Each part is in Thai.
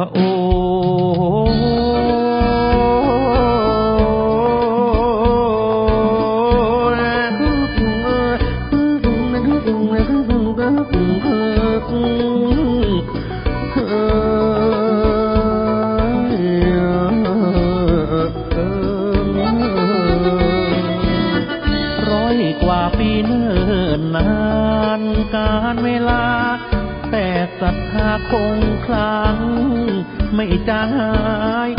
ร้อยกว่าปีเนิ่นนานการเวลา แต่ศรัทธาคงคลัง ไม่จางหาย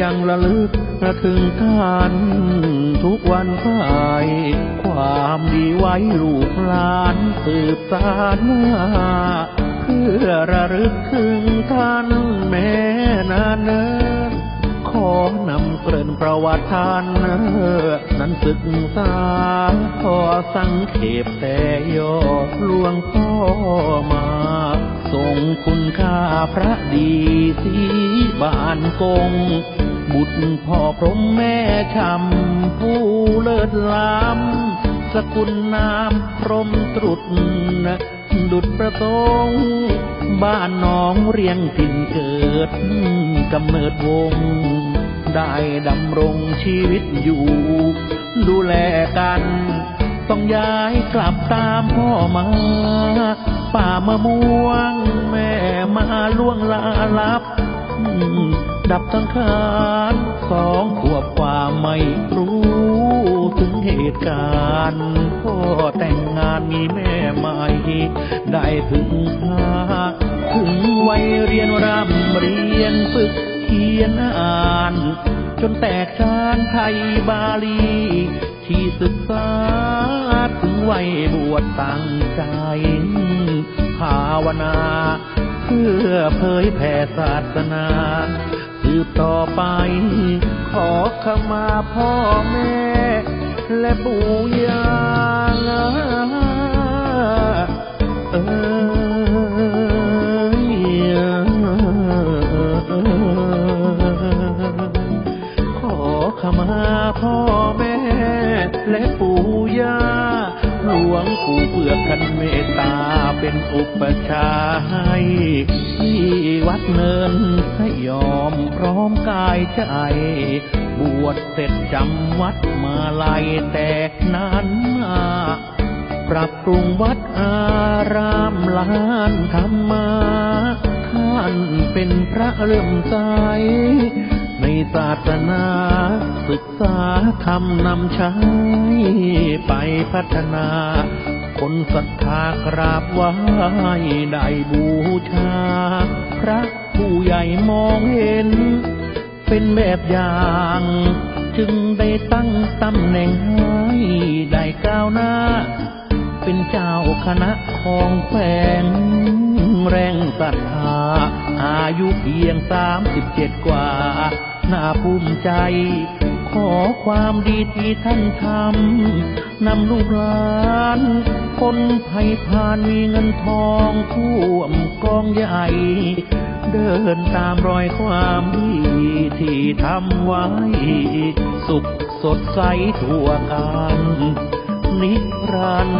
ยังระลึกระถึงท่าน ทุกวันสายความดีไว้ลูกหลานสืบสานมาเพื่อระลึกถึงท่านแม่นานเนินขอนำเกริ่นประวัติท่านนั้นศึกษาพอสังเขปแต่ยอดลวงพ่อ คุณค่าพระดีสีบานกง บุตรพ่อพรหมแม่ชำผู้เลิศล้ำสกุลนามพรหมตรุษดุจประสงค์บ้านน้องเรียงถิ่นเกิดกำเนิดวง ได้ดำรงชีวิตอยู่ ดูแลกัน ต้องย้ายกลับตามพ่อมา ป่ามะม่วง ล่วงลาลับ ดับสังขารสองขวบกว่าไม่รู้ถึงเหตุการณ์พ่อแต่งงานมีแม่ใหม่ ได้ถึงคราถึงวัยเรียนรำเรียนฝึกเขียนอ่าน จนแตกชานไทยบาลี ที่ศึกษาถึงวัยบวชตั้งใจภาวนา พื่อเผยแผ่ศาสนาสืบต่อไป ขอขมาพ่อแม่ และปู่ย่าเอยขอขมาพ่อแม่ และปู่ย่า หลวงปู่เปือกท่านเมตตาเป็นอุปชาให้ที่วัดเนินสยอมพร้อมกายใจบวชเสร็จจำวัดมาลายแต่นานมาปรับปรุงวัดอารามลานธรรมาท่านเป็นพระเริ่มใสในศาสนาศึกษาธรรมนำใช้ พัฒนา คนศรัทธากราบไหว้ได้บูชา พระผู้ใหญ่มองเห็น เป็นแบบอย่าง จึงได้ตั้งตำแหน่งให้ได้ก้าวหน้า เป็นเจ้าคณะของแขวงแรงศรัทธา อายุเพียงสามสิบเจ็ดกว่า น่าภูมิใจ ขอความดีที่ท่านทำนำลูกหลาน คนไผ่พานมีเงินทองท่วมกองใหญ่เดินตามรอยความดีที่ทำไว้ สุขสดใสทั่วกันนิรันด